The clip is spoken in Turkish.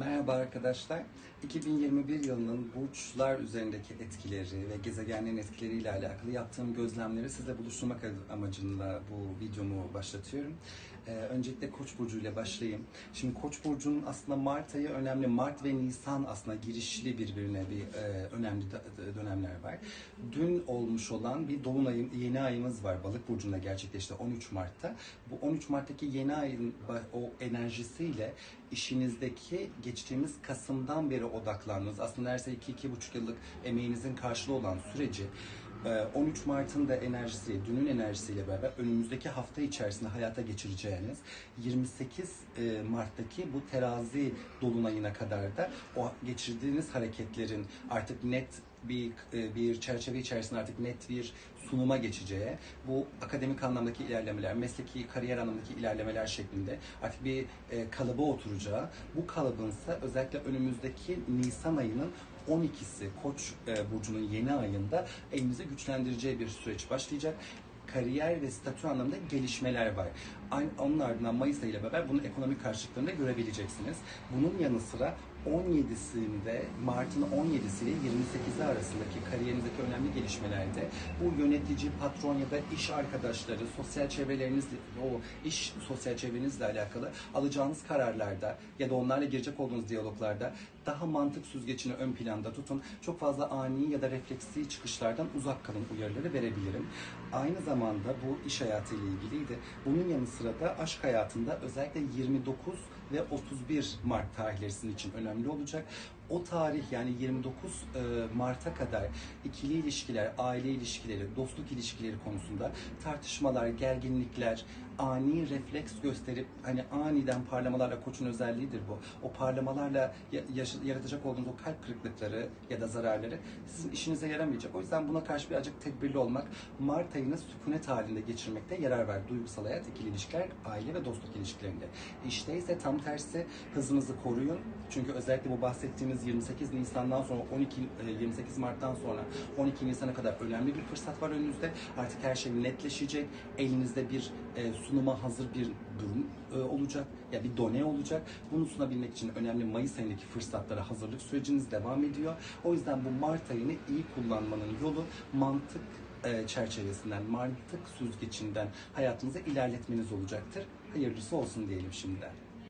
Merhaba arkadaşlar. 2021 yılının burçlar üzerindeki etkileri ve gezegenlerin etkileriyle alakalı yaptığım gözlemleri sizle buluşturmak amacıyla bu videomu başlatıyorum. Ee, öncelikle Koç burcu ile başlayayım. Şimdi Koç burcunun aslında Mart ayı önemli. Mart ve Nisan aslında girişli birbirine bir e, önemli dönemler var. Dün olmuş olan bir dolunayım, yeni ayımız var. Balık burcunda gerçekleşti 13 Mart'ta. Bu 13 Mart'taki yeni ayın o enerjisiyle işinizdeki geçtiğimiz Kasım'dan beri odaklandınız. Aslında neredeyse 2-2,5 yıllık emeğinizin karşılığı olan süreci e, 13 Mart'ın da enerjisi, dünün enerjisiyle beraber önümüzdeki hafta içerisinde hayata geçireceğiniz 28 e, Mart'taki bu terazi dolunayına kadar da o geçirdiğiniz hareketlerin artık net bir e, bir çerçeve içerisinde artık net bir sunuma geçeceği, bu akademik anlamdaki ilerlemeler, mesleki kariyer anlamdaki ilerlemeler şeklinde artık bir e, kalıba oturacağı, bu kalıbınsa özellikle önümüzdeki Nisan ayının 12'si Koç e, burcunun yeni ayında elinizi güçlendireceği bir süreç başlayacak kariyer ve statü anlamında gelişmeler var. Aynı, onun ardından Mayıs ayıyla beraber bunun ekonomik karşılıklarını da görebileceksiniz. Bunun yanı sıra 17'sinde Mart'ın 17'si ile 28'i arasındaki kariyerinizdeki önemli gelişmelerde bu yönetici, patron ya da iş arkadaşları, sosyal çevrelerinizle, o iş sosyal çevrenizle alakalı alacağınız kararlarda ya da onlarla girecek olduğunuz diyaloglarda daha mantık süzgecini ön planda tutun. Çok fazla ani ya da refleksi çıkışlardan uzak kalın uyarıları verebilirim. Aynı zamanda bu iş hayatı ile ilgiliydi. Bunun yanı sıra da aşk hayatında özellikle 29 ve 31 Mart tarihleri sizin için önemli olacak. O tarih yani 29 e, Mart'a kadar ikili ilişkiler, aile ilişkileri, dostluk ilişkileri konusunda tartışmalar, gerginlikler, ani refleks gösterip hani aniden parlamalarla koçun özelliğidir bu. O parlamalarla yaratacak olduğunuz o kalp kırıklıkları ya da zararları sizin işinize yaramayacak. O yüzden buna karşı birazcık tedbirli olmak, Mart ayını sükunet halinde geçirmekte yarar var. Duygusal hayat, ikili ilişkiler, aile ve dostluk ilişkilerinde. İşte ise tam tersi hızınızı koruyun. Çünkü özellikle bu bahsettiğimiz 28 Nisan'dan sonra 12 e, 28 Mart'tan sonra 12 Nisan'a kadar önemli bir fırsat var önünüzde. Artık her şey netleşecek. Elinizde bir e, sunuma hazır bir durum e, olacak ya bir done olacak. Bunu sunabilmek için önemli Mayıs ayındaki fırsatlara hazırlık süreciniz devam ediyor. O yüzden bu Mart ayını iyi kullanmanın yolu mantık e, çerçevesinden, mantık süzgecinden hayatınızı ilerletmeniz olacaktır. Hayırlısı olsun diyelim şimdiden.